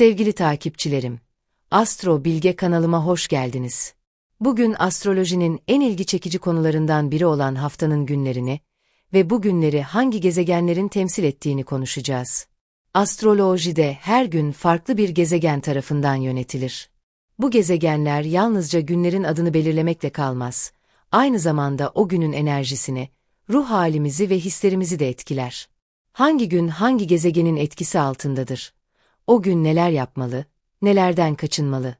Sevgili takipçilerim, Astro Bilge kanalıma hoş geldiniz. Bugün astrolojinin en ilgi çekici konularından biri olan haftanın günlerini ve bu günleri hangi gezegenlerin temsil ettiğini konuşacağız. Astrolojide her gün farklı bir gezegen tarafından yönetilir. Bu gezegenler yalnızca günlerin adını belirlemekle kalmaz. Aynı zamanda o günün enerjisini, ruh halimizi ve hislerimizi de etkiler. Hangi gün hangi gezegenin etkisi altındadır? O gün neler yapmalı, nelerden kaçınmalı?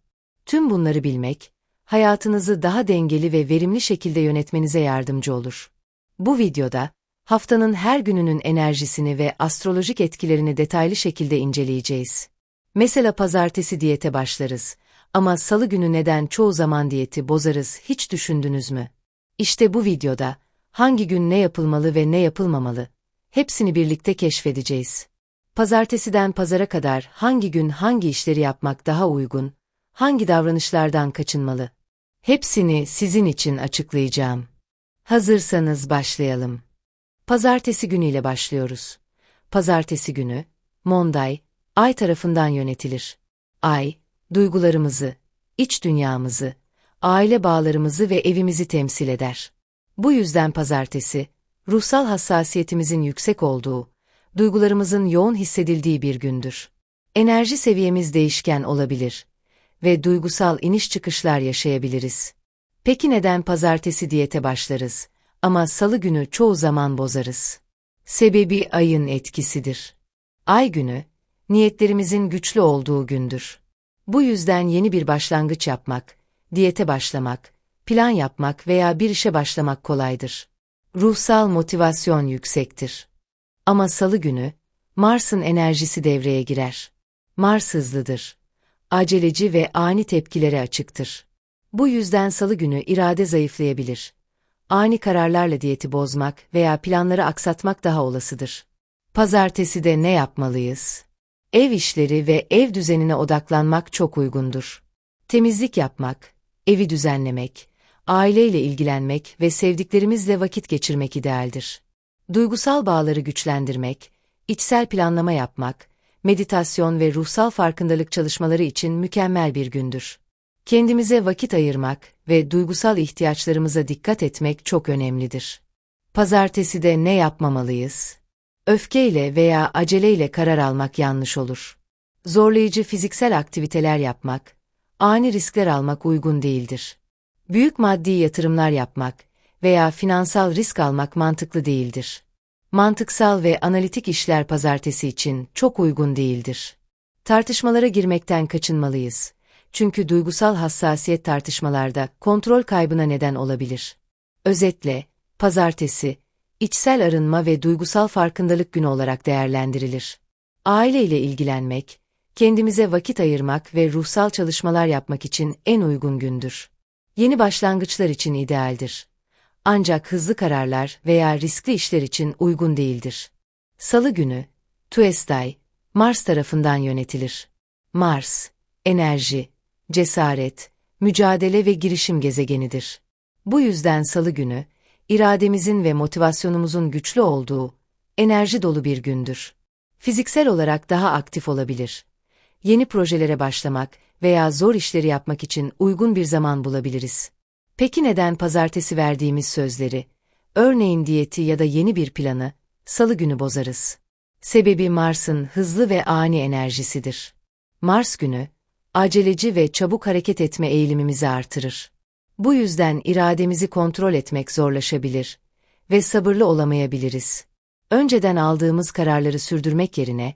Tüm bunları bilmek, hayatınızı daha dengeli ve verimli şekilde yönetmenize yardımcı olur. Bu videoda, haftanın her gününün enerjisini ve astrolojik etkilerini detaylı şekilde inceleyeceğiz. Mesela pazartesi diyete başlarız ama salı günü neden çoğu zaman diyeti bozarız hiç düşündünüz mü? İşte bu videoda, hangi gün ne yapılmalı ve ne yapılmamalı, hepsini birlikte keşfedeceğiz. Pazartesiden pazara kadar hangi gün hangi işleri yapmak daha uygun, hangi davranışlardan kaçınmalı? Hepsini sizin için açıklayacağım. Hazırsanız başlayalım. Pazartesi günüyle başlıyoruz. Pazartesi günü, Monday, Ay tarafından yönetilir. Ay, duygularımızı, iç dünyamızı, aile bağlarımızı ve evimizi temsil eder. Bu yüzden pazartesi, ruhsal hassasiyetimizin yüksek olduğu, duygularımızın yoğun hissedildiği bir gündür. Enerji seviyemiz değişken olabilir ve duygusal iniş çıkışlar yaşayabiliriz. Peki neden pazartesi diyete başlarız ama salı günü çoğu zaman bozarız? Sebebi ayın etkisidir. Ay günü, niyetlerimizin güçlü olduğu gündür. Bu yüzden yeni bir başlangıç yapmak, diyete başlamak, plan yapmak veya bir işe başlamak kolaydır. Ruhsal motivasyon yüksektir. Ama salı günü, Mars'ın enerjisi devreye girer. Mars hızlıdır. Aceleci ve ani tepkilere açıktır. Bu yüzden salı günü irade zayıflayabilir. Ani kararlarla diyeti bozmak veya planları aksatmak daha olasıdır. Pazartesi de ne yapmalıyız? Ev işleri ve ev düzenine odaklanmak çok uygundur. Temizlik yapmak, evi düzenlemek, aileyle ilgilenmek ve sevdiklerimizle vakit geçirmek idealdir. Duygusal bağları güçlendirmek, içsel planlama yapmak, meditasyon ve ruhsal farkındalık çalışmaları için mükemmel bir gündür. Kendimize vakit ayırmak ve duygusal ihtiyaçlarımıza dikkat etmek çok önemlidir. Pazartesi de ne yapmamalıyız? Öfkeyle veya aceleyle karar almak yanlış olur. Zorlayıcı fiziksel aktiviteler yapmak, ani riskler almak uygun değildir. Büyük maddi yatırımlar yapmak, veya finansal risk almak mantıklı değildir. Mantıksal ve analitik işler pazartesi için çok uygun değildir. Tartışmalara girmekten kaçınmalıyız. Çünkü duygusal hassasiyet tartışmalarda kontrol kaybına neden olabilir. Özetle, pazartesi, içsel arınma ve duygusal farkındalık günü olarak değerlendirilir. Aile ile ilgilenmek, kendimize vakit ayırmak ve ruhsal çalışmalar yapmak için en uygun gündür. Yeni başlangıçlar için idealdir ancak hızlı kararlar veya riskli işler için uygun değildir. Salı günü, Tuesday, Mars tarafından yönetilir. Mars, enerji, cesaret, mücadele ve girişim gezegenidir. Bu yüzden salı günü, irademizin ve motivasyonumuzun güçlü olduğu, enerji dolu bir gündür. Fiziksel olarak daha aktif olabilir. Yeni projelere başlamak veya zor işleri yapmak için uygun bir zaman bulabiliriz. Peki neden pazartesi verdiğimiz sözleri, örneğin diyeti ya da yeni bir planı, salı günü bozarız? Sebebi Mars'ın hızlı ve ani enerjisidir. Mars günü, aceleci ve çabuk hareket etme eğilimimizi artırır. Bu yüzden irademizi kontrol etmek zorlaşabilir ve sabırlı olamayabiliriz. Önceden aldığımız kararları sürdürmek yerine,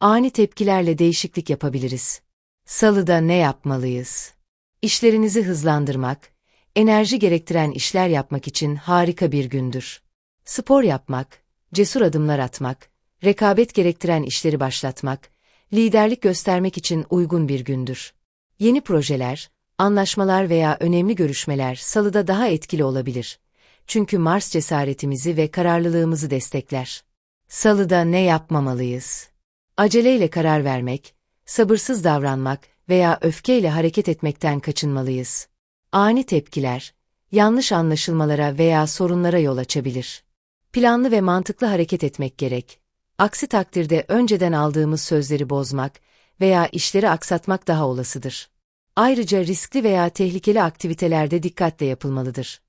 ani tepkilerle değişiklik yapabiliriz. Salıda ne yapmalıyız? İşlerinizi hızlandırmak, enerji gerektiren işler yapmak için harika bir gündür. Spor yapmak, cesur adımlar atmak, rekabet gerektiren işleri başlatmak, liderlik göstermek için uygun bir gündür. Yeni projeler, anlaşmalar veya önemli görüşmeler salıda daha etkili olabilir. Çünkü Mars cesaretimizi ve kararlılığımızı destekler. Salıda ne yapmamalıyız? Aceleyle karar vermek, sabırsız davranmak veya öfkeyle hareket etmekten kaçınmalıyız ani tepkiler, yanlış anlaşılmalara veya sorunlara yol açabilir. Planlı ve mantıklı hareket etmek gerek. Aksi takdirde önceden aldığımız sözleri bozmak veya işleri aksatmak daha olasıdır. Ayrıca riskli veya tehlikeli aktivitelerde dikkatle yapılmalıdır.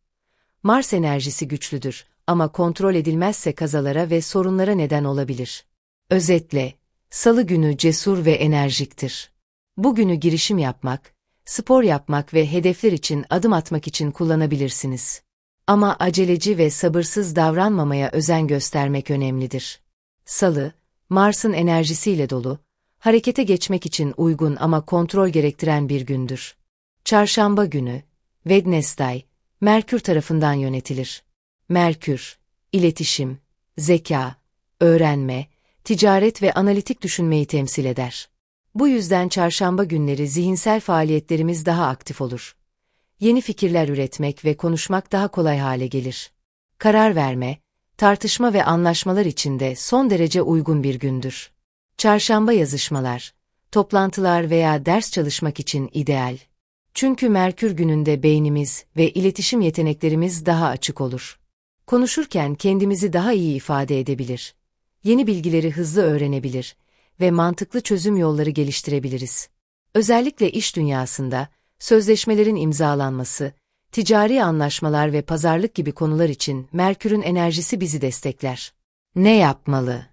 Mars enerjisi güçlüdür ama kontrol edilmezse kazalara ve sorunlara neden olabilir. Özetle, Salı günü cesur ve enerjiktir. Bugünü girişim yapmak, spor yapmak ve hedefler için adım atmak için kullanabilirsiniz. Ama aceleci ve sabırsız davranmamaya özen göstermek önemlidir. Salı, Mars'ın enerjisiyle dolu, harekete geçmek için uygun ama kontrol gerektiren bir gündür. Çarşamba günü, Wednesday, Merkür tarafından yönetilir. Merkür, iletişim, zeka, öğrenme, ticaret ve analitik düşünmeyi temsil eder. Bu yüzden çarşamba günleri zihinsel faaliyetlerimiz daha aktif olur. Yeni fikirler üretmek ve konuşmak daha kolay hale gelir. Karar verme, tartışma ve anlaşmalar için de son derece uygun bir gündür. Çarşamba yazışmalar, toplantılar veya ders çalışmak için ideal. Çünkü Merkür gününde beynimiz ve iletişim yeteneklerimiz daha açık olur. Konuşurken kendimizi daha iyi ifade edebilir yeni bilgileri hızlı öğrenebilir ve mantıklı çözüm yolları geliştirebiliriz. Özellikle iş dünyasında, sözleşmelerin imzalanması, ticari anlaşmalar ve pazarlık gibi konular için Merkür'ün enerjisi bizi destekler. Ne yapmalı?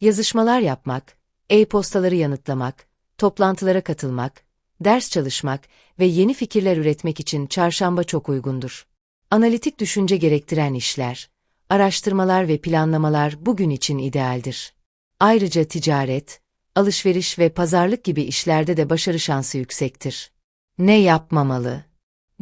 Yazışmalar yapmak, e-postaları yanıtlamak, toplantılara katılmak, ders çalışmak ve yeni fikirler üretmek için çarşamba çok uygundur. Analitik düşünce gerektiren işler, araştırmalar ve planlamalar bugün için idealdir. Ayrıca ticaret, alışveriş ve pazarlık gibi işlerde de başarı şansı yüksektir. Ne yapmamalı?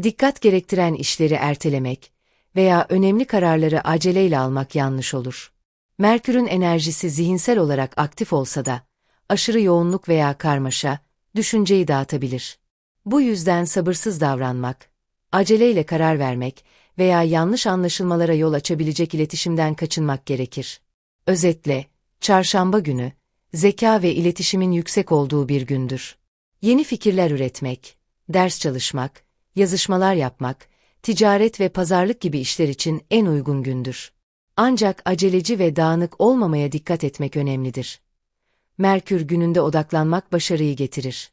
Dikkat gerektiren işleri ertelemek veya önemli kararları aceleyle almak yanlış olur. Merkür'ün enerjisi zihinsel olarak aktif olsa da, aşırı yoğunluk veya karmaşa, düşünceyi dağıtabilir. Bu yüzden sabırsız davranmak, aceleyle karar vermek veya yanlış anlaşılmalara yol açabilecek iletişimden kaçınmak gerekir. Özetle, çarşamba günü, zeka ve iletişimin yüksek olduğu bir gündür. Yeni fikirler üretmek, ders çalışmak, yazışmalar yapmak, ticaret ve pazarlık gibi işler için en uygun gündür. Ancak aceleci ve dağınık olmamaya dikkat etmek önemlidir. Merkür gününde odaklanmak başarıyı getirir.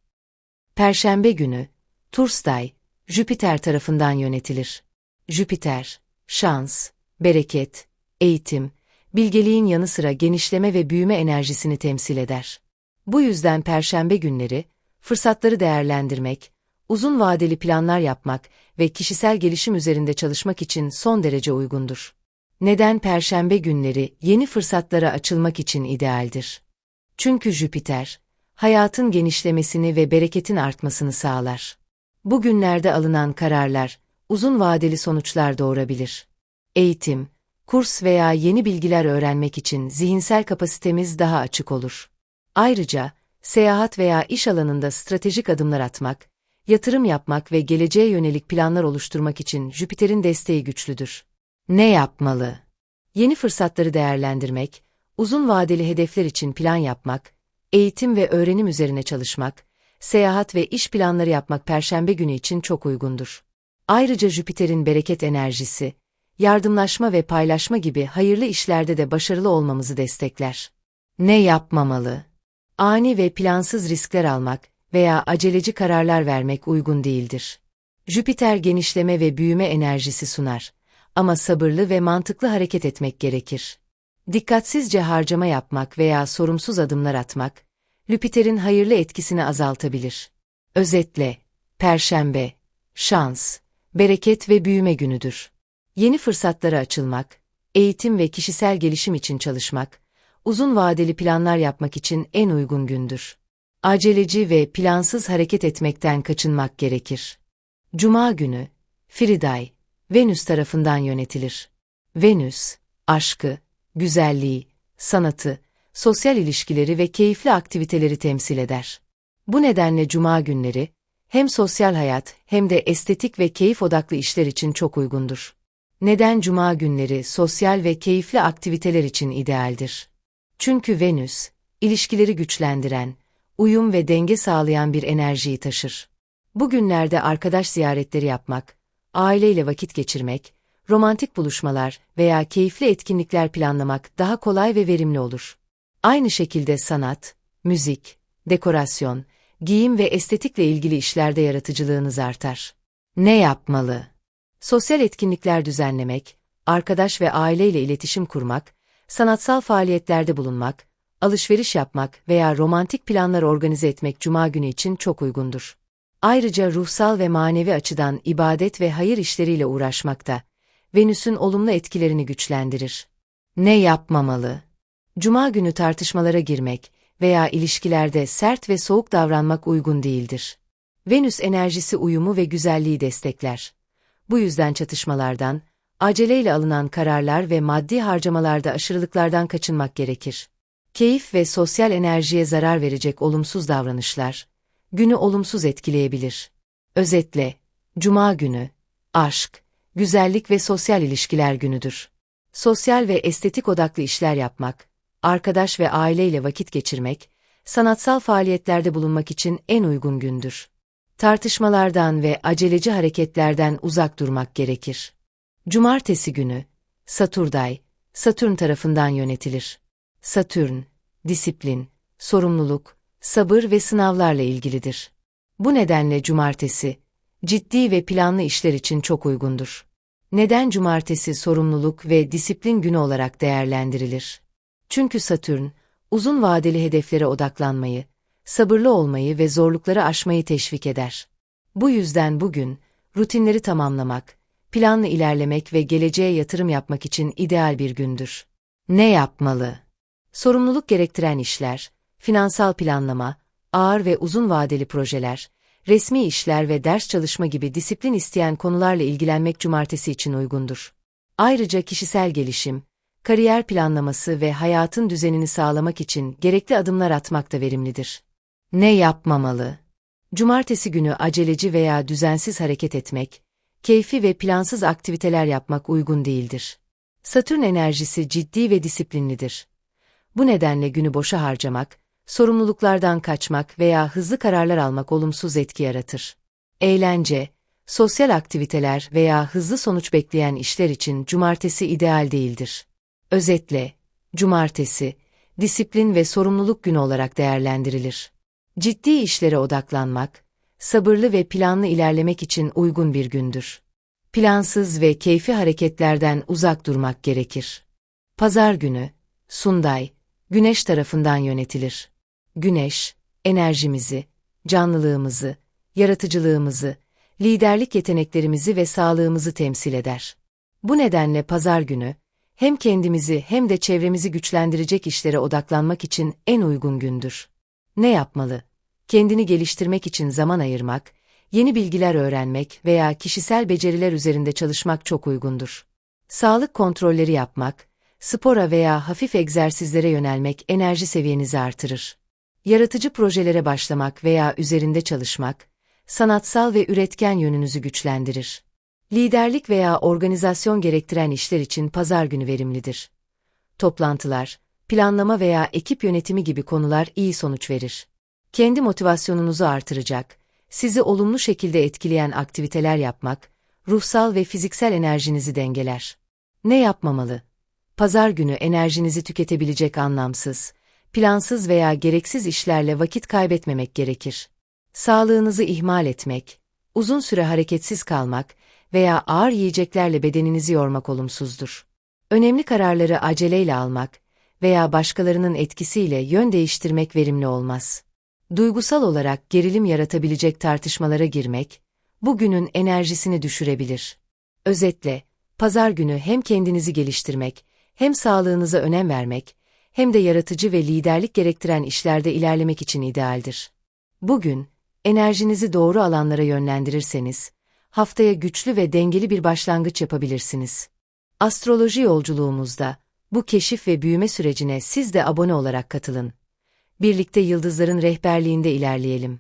Perşembe günü, Turstay, Jüpiter tarafından yönetilir. Jüpiter, şans, bereket, eğitim, bilgeliğin yanı sıra genişleme ve büyüme enerjisini temsil eder. Bu yüzden perşembe günleri, fırsatları değerlendirmek, uzun vadeli planlar yapmak ve kişisel gelişim üzerinde çalışmak için son derece uygundur. Neden perşembe günleri yeni fırsatlara açılmak için idealdir? Çünkü Jüpiter, hayatın genişlemesini ve bereketin artmasını sağlar. Bu günlerde alınan kararlar, uzun vadeli sonuçlar doğurabilir. Eğitim, kurs veya yeni bilgiler öğrenmek için zihinsel kapasitemiz daha açık olur. Ayrıca, seyahat veya iş alanında stratejik adımlar atmak, yatırım yapmak ve geleceğe yönelik planlar oluşturmak için Jüpiter'in desteği güçlüdür. Ne yapmalı? Yeni fırsatları değerlendirmek, uzun vadeli hedefler için plan yapmak, eğitim ve öğrenim üzerine çalışmak, seyahat ve iş planları yapmak perşembe günü için çok uygundur. Ayrıca Jüpiter'in bereket enerjisi, yardımlaşma ve paylaşma gibi hayırlı işlerde de başarılı olmamızı destekler. Ne yapmamalı? Ani ve plansız riskler almak veya aceleci kararlar vermek uygun değildir. Jüpiter genişleme ve büyüme enerjisi sunar ama sabırlı ve mantıklı hareket etmek gerekir. Dikkatsizce harcama yapmak veya sorumsuz adımlar atmak, Jüpiter'in hayırlı etkisini azaltabilir. Özetle, Perşembe, şans, bereket ve büyüme günüdür. Yeni fırsatlara açılmak, eğitim ve kişisel gelişim için çalışmak, uzun vadeli planlar yapmak için en uygun gündür. Aceleci ve plansız hareket etmekten kaçınmak gerekir. Cuma günü, Friday, Venüs tarafından yönetilir. Venüs, aşkı, güzelliği, sanatı, sosyal ilişkileri ve keyifli aktiviteleri temsil eder. Bu nedenle cuma günleri, hem sosyal hayat hem de estetik ve keyif odaklı işler için çok uygundur. Neden cuma günleri sosyal ve keyifli aktiviteler için idealdir? Çünkü Venüs, ilişkileri güçlendiren, uyum ve denge sağlayan bir enerjiyi taşır. Bu günlerde arkadaş ziyaretleri yapmak, aileyle vakit geçirmek, romantik buluşmalar veya keyifli etkinlikler planlamak daha kolay ve verimli olur. Aynı şekilde sanat, müzik, dekorasyon, giyim ve estetikle ilgili işlerde yaratıcılığınız artar. Ne yapmalı? Sosyal etkinlikler düzenlemek, arkadaş ve aileyle iletişim kurmak, sanatsal faaliyetlerde bulunmak, alışveriş yapmak veya romantik planlar organize etmek cuma günü için çok uygundur. Ayrıca ruhsal ve manevi açıdan ibadet ve hayır işleriyle uğraşmak da Venüs'ün olumlu etkilerini güçlendirir. Ne yapmamalı? Cuma günü tartışmalara girmek veya ilişkilerde sert ve soğuk davranmak uygun değildir. Venüs enerjisi uyumu ve güzelliği destekler. Bu yüzden çatışmalardan, aceleyle alınan kararlar ve maddi harcamalarda aşırılıklardan kaçınmak gerekir. Keyif ve sosyal enerjiye zarar verecek olumsuz davranışlar, günü olumsuz etkileyebilir. Özetle, Cuma günü, aşk, güzellik ve sosyal ilişkiler günüdür. Sosyal ve estetik odaklı işler yapmak, arkadaş ve aileyle vakit geçirmek, sanatsal faaliyetlerde bulunmak için en uygun gündür. Tartışmalardan ve aceleci hareketlerden uzak durmak gerekir. Cumartesi günü, Saturday, Satürn tarafından yönetilir. Satürn, disiplin, sorumluluk, sabır ve sınavlarla ilgilidir. Bu nedenle cumartesi, ciddi ve planlı işler için çok uygundur. Neden cumartesi sorumluluk ve disiplin günü olarak değerlendirilir? Çünkü Satürn, uzun vadeli hedeflere odaklanmayı, sabırlı olmayı ve zorlukları aşmayı teşvik eder. Bu yüzden bugün, rutinleri tamamlamak, planlı ilerlemek ve geleceğe yatırım yapmak için ideal bir gündür. Ne yapmalı? Sorumluluk gerektiren işler, finansal planlama, ağır ve uzun vadeli projeler, resmi işler ve ders çalışma gibi disiplin isteyen konularla ilgilenmek cumartesi için uygundur. Ayrıca kişisel gelişim, kariyer planlaması ve hayatın düzenini sağlamak için gerekli adımlar atmak da verimlidir. Ne yapmamalı? Cumartesi günü aceleci veya düzensiz hareket etmek, keyfi ve plansız aktiviteler yapmak uygun değildir. Satürn enerjisi ciddi ve disiplinlidir. Bu nedenle günü boşa harcamak, sorumluluklardan kaçmak veya hızlı kararlar almak olumsuz etki yaratır. Eğlence, sosyal aktiviteler veya hızlı sonuç bekleyen işler için cumartesi ideal değildir. Özetle, cumartesi, disiplin ve sorumluluk günü olarak değerlendirilir. Ciddi işlere odaklanmak, sabırlı ve planlı ilerlemek için uygun bir gündür. Plansız ve keyfi hareketlerden uzak durmak gerekir. Pazar günü, Sunday, Güneş tarafından yönetilir. Güneş, enerjimizi, canlılığımızı, yaratıcılığımızı, liderlik yeteneklerimizi ve sağlığımızı temsil eder. Bu nedenle pazar günü, hem kendimizi hem de çevremizi güçlendirecek işlere odaklanmak için en uygun gündür. Ne yapmalı? Kendini geliştirmek için zaman ayırmak, yeni bilgiler öğrenmek veya kişisel beceriler üzerinde çalışmak çok uygundur. Sağlık kontrolleri yapmak, spora veya hafif egzersizlere yönelmek enerji seviyenizi artırır. Yaratıcı projelere başlamak veya üzerinde çalışmak, sanatsal ve üretken yönünüzü güçlendirir. Liderlik veya organizasyon gerektiren işler için pazar günü verimlidir. Toplantılar, planlama veya ekip yönetimi gibi konular iyi sonuç verir. Kendi motivasyonunuzu artıracak, sizi olumlu şekilde etkileyen aktiviteler yapmak, ruhsal ve fiziksel enerjinizi dengeler. Ne yapmamalı? Pazar günü enerjinizi tüketebilecek anlamsız, plansız veya gereksiz işlerle vakit kaybetmemek gerekir. Sağlığınızı ihmal etmek, uzun süre hareketsiz kalmak veya ağır yiyeceklerle bedeninizi yormak olumsuzdur. Önemli kararları aceleyle almak veya başkalarının etkisiyle yön değiştirmek verimli olmaz. Duygusal olarak gerilim yaratabilecek tartışmalara girmek, bugünün enerjisini düşürebilir. Özetle, pazar günü hem kendinizi geliştirmek, hem sağlığınıza önem vermek, hem de yaratıcı ve liderlik gerektiren işlerde ilerlemek için idealdir. Bugün, enerjinizi doğru alanlara yönlendirirseniz, haftaya güçlü ve dengeli bir başlangıç yapabilirsiniz. Astroloji yolculuğumuzda, bu keşif ve büyüme sürecine siz de abone olarak katılın. Birlikte yıldızların rehberliğinde ilerleyelim.